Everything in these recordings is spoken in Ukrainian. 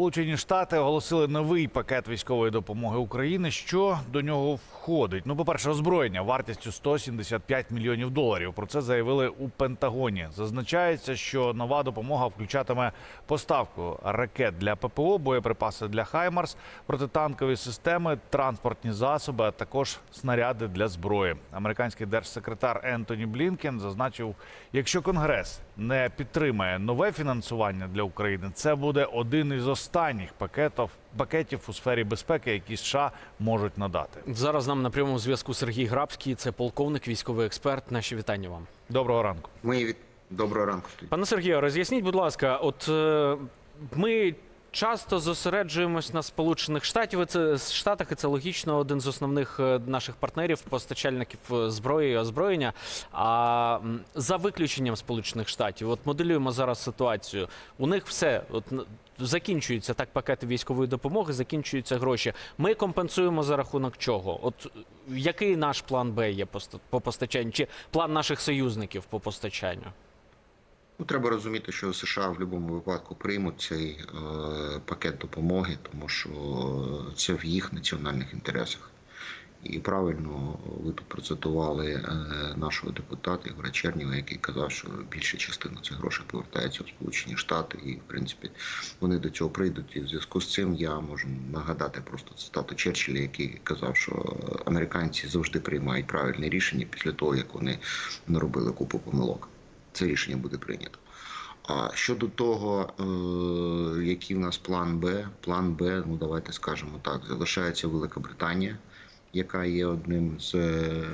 Сполучені Штати оголосили новий пакет військової допомоги України. Що до нього входить? Ну, по-перше, озброєння вартістю 175 мільйонів доларів. Про це заявили у Пентагоні. Зазначається, що нова допомога включатиме поставку ракет для ППО, боєприпаси для Хаймарс, протитанкові системи, транспортні засоби, а також снаряди для зброї. Американський держсекретар Ентоні Блінкен зазначив, якщо Конгрес не підтримає нове фінансування для України, це буде один із останніх пакетів пакетів у сфері безпеки, які США можуть надати. Зараз нам на прямому зв'язку Сергій Грабський, це полковник, військовий експерт. Наші вітання вам. Доброго ранку. Ми від доброго ранку. Пане Сергію, роз'ясніть, будь ласка, от е, ми часто зосереджуємось на Сполучених Штатів. Це Штатах, і це логічно один з основних е, наших партнерів, постачальників е, зброї і озброєння. А за виключенням Сполучених Штатів, от моделюємо зараз ситуацію. У них все от закінчуються так пакети військової допомоги, закінчуються гроші. Ми компенсуємо за рахунок чого? От який наш план Б є по постачанню, чи план наших союзників по постачанню? Ну, треба розуміти, що США в будь-якому випадку приймуть цей е, пакет допомоги, тому що це в їх національних інтересах. І правильно ви тут процитували е, нашого депутата Ігоря Черніва, який казав, що більша частина цих грошей повертається в Сполучені Штати, і в принципі вони до цього прийдуть. І в зв'язку з цим я можу нагадати просто цитату Черчилля, який казав, що американці завжди приймають правильне рішення після того, як вони наробили купу помилок. Це рішення буде прийнято. А щодо того, е, який в нас план Б, план Б, ну давайте скажемо так, залишається Велика Британія, яка є одним з е,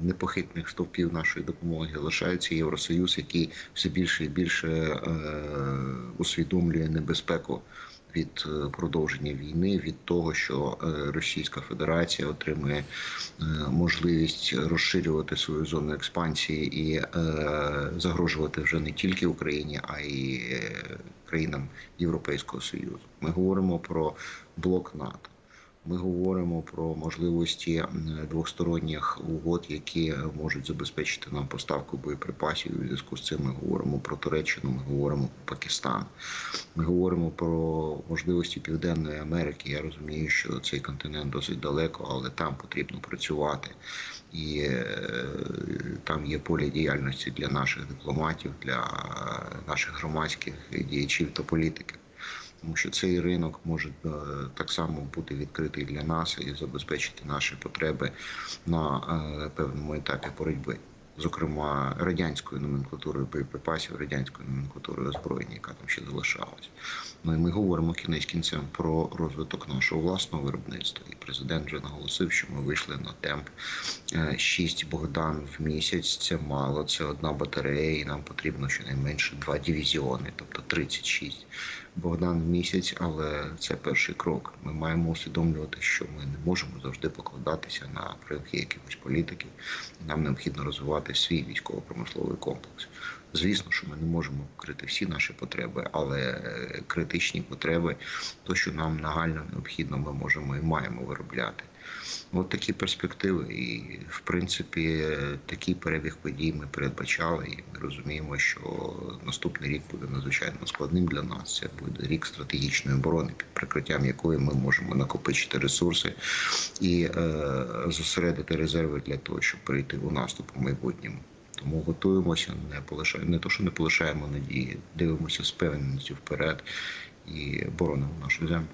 непохитних стовпів нашої допомоги. Залишається Євросоюз, який все більше і більше е, усвідомлює небезпеку від е, продовження війни, від того, що Російська Федерація отримує можливість розширювати свою зону експансії і загрожувати вже не тільки Україні, а й країнам Європейського Союзу. Ми говоримо про блок НАТО. Ми говоримо про можливості двосторонніх угод, які можуть забезпечити нам поставку боєприпасів. У зв'язку з цим ми говоримо про Туреччину, ми говоримо про Пакистан. Ми говоримо про можливості Південної Америки. Я розумію, що цей континент досить далеко, але там потрібно працювати. І е, там є поле діяльності для наших дипломатів, для наших громадських діячів та політиків. Тому що цей ринок може е, так само бути відкритий для нас і забезпечити наші потреби на е, певному етапі боротьби. Зокрема, радянською номенклатурою боєприпасів, радянською номенклатурою озброєння, яка там ще залишалась. Ну і ми говоримо кінець кінцем про розвиток нашого власного виробництва. І президент вже наголосив, що ми вийшли на темп 6 Богдан в місяць. Це мало, це одна батарея, і нам потрібно щонайменше два дивізіони, тобто 36 Богдан в місяць, але це перший крок. Ми маємо усвідомлювати, що ми не можемо завжди покладатися на проявки якихось політиків. Нам необхідно розвивати свій військово-промисловий комплекс. Звісно, що ми не можемо вкрити всі наші потреби, але критичні потреби, то що нам нагально необхідно, ми можемо і маємо виробляти. От такі перспективи, і в принципі такий перебіг подій ми передбачали, і ми розуміємо, що наступний рік буде надзвичайно складним для нас. Це буде рік стратегічної оборони, під прикриттям якої ми можемо накопичити ресурси і е, зосередити резерви для того, щоб перейти у наступ у майбутньому. Тому готуємося, не полишаємо, не то, що не полишаємо надії, дивимося з певністю вперед і боронимо нашу землю.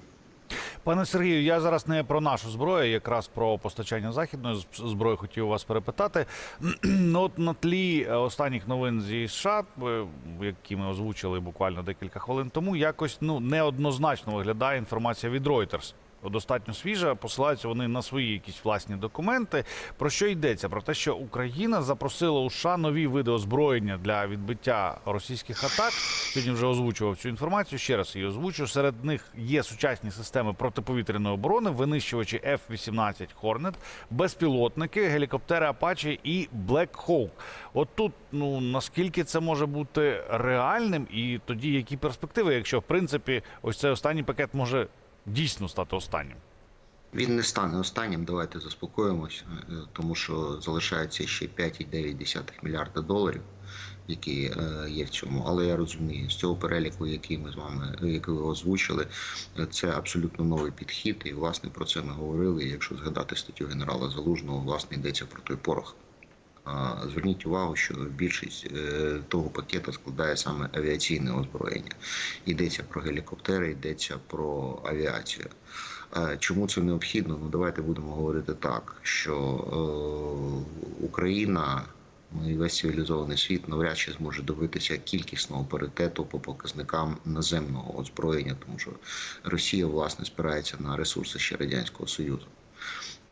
Пане Сергію, я зараз не про нашу зброю, якраз про постачання західної зброї хотів вас перепитати. Ну, от на тлі е, останніх новин зі США, е, які ми озвучили буквально декілька хвилин тому, якось ну неоднозначно виглядає інформація від Reuters. Достатньо свіжа, посилаються вони на свої якісь власні документи. Про що йдеться? Про те, що Україна запросила у США нові види озброєння для відбиття російських атак. Сьогодні вже озвучував цю інформацію. Ще раз її озвучу. Серед них є сучасні системи протиповітряної оборони, винищувачі F-18 Hornet, безпілотники, гелікоптери Apache і Black Hawk. От тут ну наскільки це може бути реальним, і тоді які перспективи, якщо в принципі ось цей останній пакет може дійсно стати останнім. Він не стане останнім. Давайте заспокоїмось, е, тому що залишається ще 5,9 мільярда доларів. які е, є в цьому. Але я розумію, з цього переліку, який ми з вами який ви озвучили, е, це абсолютно новий підхід. І власне про це ми говорили. Якщо згадати статтю генерала Залужного, власне йдеться про той порох. Зверніть увагу, що більшість е, того пакету складає саме авіаційне озброєння. Йдеться про гелікоптери, йдеться про авіацію. Чому це необхідно? Ну давайте будемо говорити так, що е, Україна. Ну і весь цивілізований світ навряд чи зможе добитися кількісного паритету по показникам наземного озброєння, тому що Росія власне спирається на ресурси ще радянського союзу.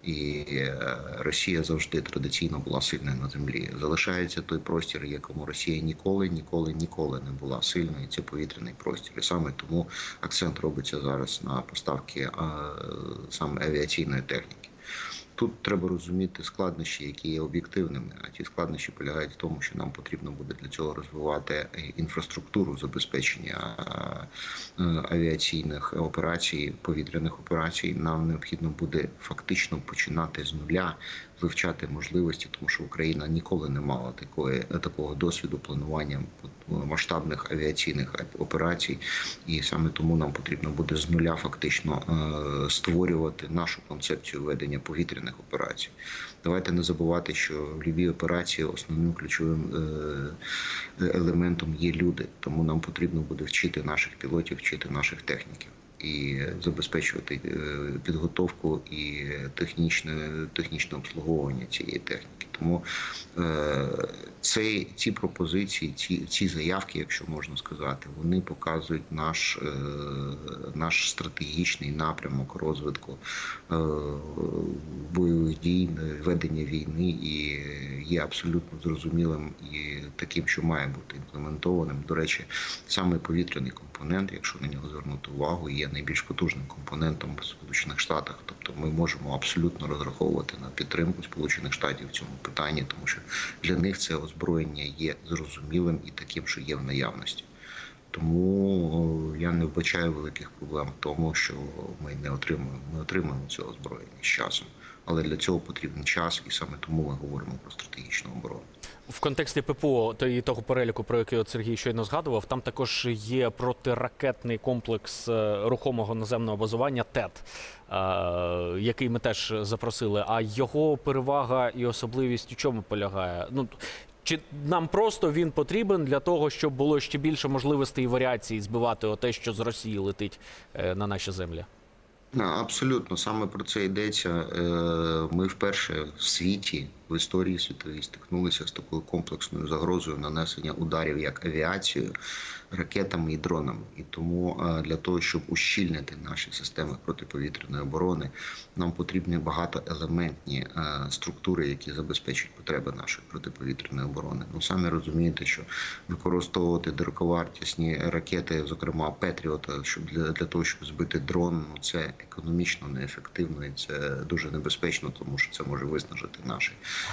І е, Росія завжди традиційно була сильною на землі. Залишається той простір, якому Росія ніколи, ніколи, ніколи не була сильною. Це повітряний простір. І саме тому акцент робиться зараз на поставки а, саме авіаційної техніки. Тут треба розуміти складнощі, які є об'єктивними. А ті складнощі полягають в тому, що нам потрібно буде для цього розвивати е, інфраструктуру забезпечення е, авіаційних операцій, повітряних операцій. Нам необхідно буде фактично починати з нуля вивчати можливості, тому що Україна ніколи не мала такої такого досвіду планування масштабних авіаційних операцій, і саме тому нам потрібно буде з нуля фактично е, створювати нашу концепцію ведення повітряних операцій. Давайте не забувати, що в любій операції основним ключовим е, елементом є люди, тому нам потрібно буде вчити наших пілотів, вчити наших техніків. І забезпечувати е, підготовку і технічне технічне обслуговування цієї техніки. Тому е, цей, ці пропозиції, ці, ці заявки, якщо можна сказати, вони показують наш, е, наш стратегічний напрямок розвитку е, бойових дій, ведення війни і є абсолютно зрозумілим і таким, що має бути імплементованим. До речі, саме повітряний компонент, якщо на нього звернути увагу, є найбільш потужним компонентом в Сполучених Штатах. Тобто ми можемо абсолютно розраховувати на підтримку Сполучених Штатів в цьому питанні, тому що для них це озброєння є зрозумілим і таким, що є в наявності. Тому я не вбачаю великих проблем в тому, що ми не отримуємо. Ми отримаємо цього озброєння з часом, але для цього потрібен час, і саме тому ми говоримо про стратегічну оборону. В контексті ППО та і того переліку, про який Сергій щойно згадував, там також є протиракетний комплекс е, рухомого наземного базування ТЕТ, е, який ми теж запросили. А його перевага і особливість у чому полягає? Ну чи нам просто він потрібен для того, щоб було ще більше можливостей і варіацій збивати те, що з Росії летить е, на наші землі? Абсолютно саме про це йдеться. Е, Ми вперше в світі, в історії світовій, стикнулися з такою комплексною загрозою нанесення ударів як авіацією, ракетами і дронами. І тому е, для того, щоб ущільнити наші системи протиповітряної оборони, нам потрібні багатоелементні е, структури, які забезпечують потреби нашої протиповітряної оборони. Ну самі розумієте, що використовувати дороговартісні ракети, зокрема Петріота, щоб для, для того, щоб збити дрон, ну це економічно неефективно і це дуже небезпечно, тому що це може виснажити наші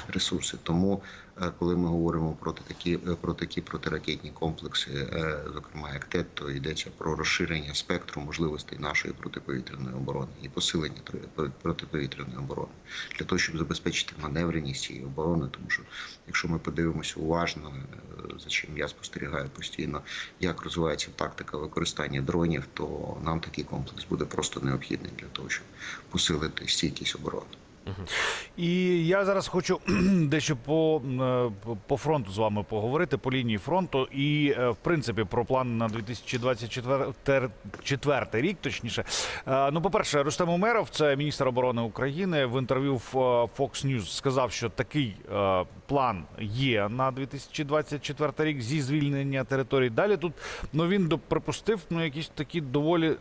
ресурси. Тому, е, коли ми говоримо про такі про такі протиракетні комплекси, е, зокрема як ТЕТ, то йдеться про розширення спектру можливостей нашої протиповітряної оборони і посилення тр- протиповітряної оборони для того, щоб забезпечити маневреність цієї оборони. Тому що якщо ми подивимося уважно, е, за чим я спостерігаю постійно, як розвивається тактика використання дронів, то нам такий комплекс буде просто необхідний для того, щоб посилити стійкість оборони. І я зараз хочу дещо по, е, по фронту з вами поговорити, по лінії фронту, і е, в принципі про план на 2024 рік, точніше. Е, Ну, по-перше, Рустем Умеров, це міністр оборони України, в інтерв'ю в Fox News сказав, що такий план є на 2024 рік зі звільнення територій. Далі тут ну він припустив ну якісь такі доволі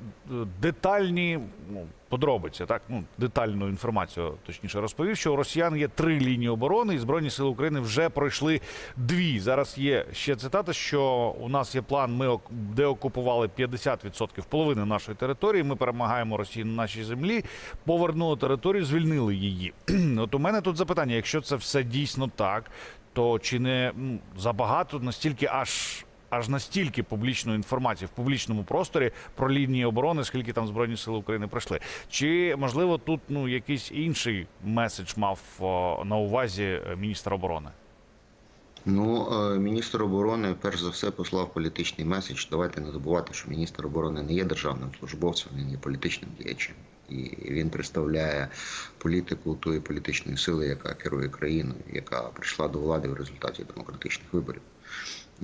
детальні ну, подробиці, так ну детальну інформацію, точніше розповів, що у росіян є три лінії оборони, і збройні сили України вже пройшли дві. Зараз є ще цитата, що у нас є план. Ми ок- деокупували 50% половини нашої території. Ми перемагаємо Росію на нашій землі, повернули територію, звільнили її. От у мене тут запитання: якщо це все дійсно так, то чи не забагато настільки аж. Аж настільки публічної інформації в публічному просторі про лінії оборони, скільки там збройні сили України пройшли, чи можливо тут ну якийсь інший меседж мав на увазі е, міністр оборони? Ну, е, міністр оборони перш за все послав політичний меседж. Давайте не забувати, що міністр оборони не є державним службовцем, він є політичним діячем. І він представляє політику тої політичної сили, яка керує країною, яка прийшла до влади в результаті демократичних виборів.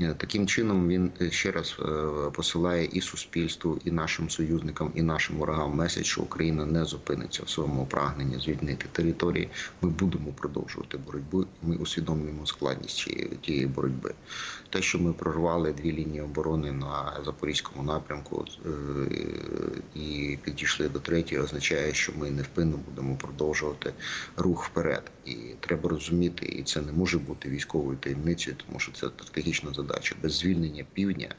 Е, Таким чином він е, ще раз е, посилає і суспільству, і нашим союзникам, і нашим ворогам меседж, що Україна не зупиниться в своєму прагненні звільнити території. Ми будемо продовжувати боротьбу. Ми усвідомлюємо складність тієї боротьби. Те, що ми прорвали дві лінії оборони на запорізькому напрямку і підійшли до третьої, означає, що ми невпинно будемо продовжувати рух вперед. І треба розуміти, і це не може бути військовою таємницею, тому що це стратегічна задача. Без звільнення півдня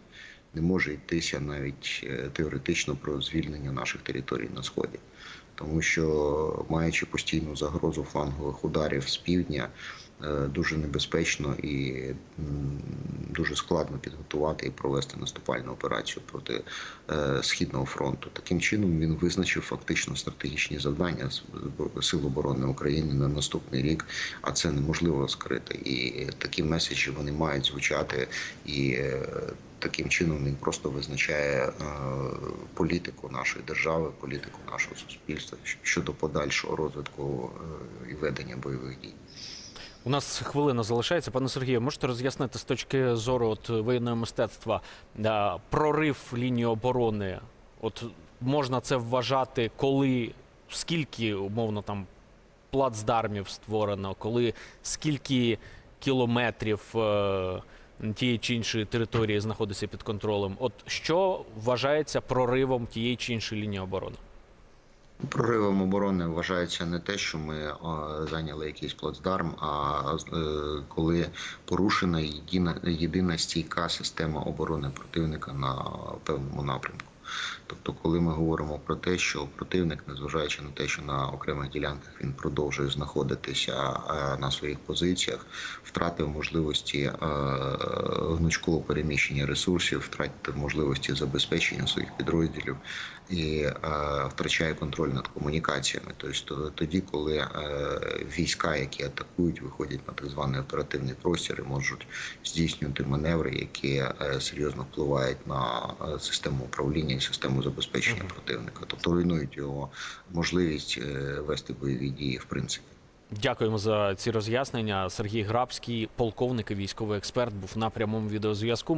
не може йтися навіть е, теоретично про звільнення наших територій на сході. Тому що, маючи постійну загрозу флангових ударів з півдня, дуже небезпечно і дуже складно підготувати і провести наступальну операцію проти е, східного фронту. Таким чином він визначив фактично стратегічні завдання Сил оборони України на наступний рік, а це неможливо скрити. І такі меседжі вони мають звучати і. е, Таким чином він просто визначає е, політику нашої держави, політику нашого суспільства щодо подальшого розвитку е, і ведення бойових дій. У нас хвилина залишається. Пане Сергію, можете роз'яснити з точки зору от, воєнного мистецтва прорив лінії оборони? От можна це вважати, коли скільки умовно там плацдармів створено, коли скільки кілометрів е, тієї чи іншої території знаходиться під контролем? От що вважається проривом тієї чи іншої лінії оборони? Проривом оборони вважається не те, що ми зайняли якийсь плацдарм, а е, коли порушена єдина, єдина стійка система оборони противника на певному напрямку. Тобто, коли ми говоримо про те, що противник, незважаючи на те, що на окремих ділянках він продовжує знаходитися е, на своїх позиціях, втратив можливості е, гнучкового переміщення ресурсів, втратив можливості забезпечення своїх підрозділів і е, втрачає контроль над комунікаціями. Тобто тоді, коли е, війська, які атакують, виходять на так званий оперативний простір і можуть здійснювати маневри, які е, серйозно впливають на систему управління і систему забезпечення Мгм. противника, тобто руйнують його можливість е, вести бойові дії в принципі. Дякуємо за ці роз'яснення. Сергій Грабський, полковник і військовий експерт, був на прямому відеозв'язку.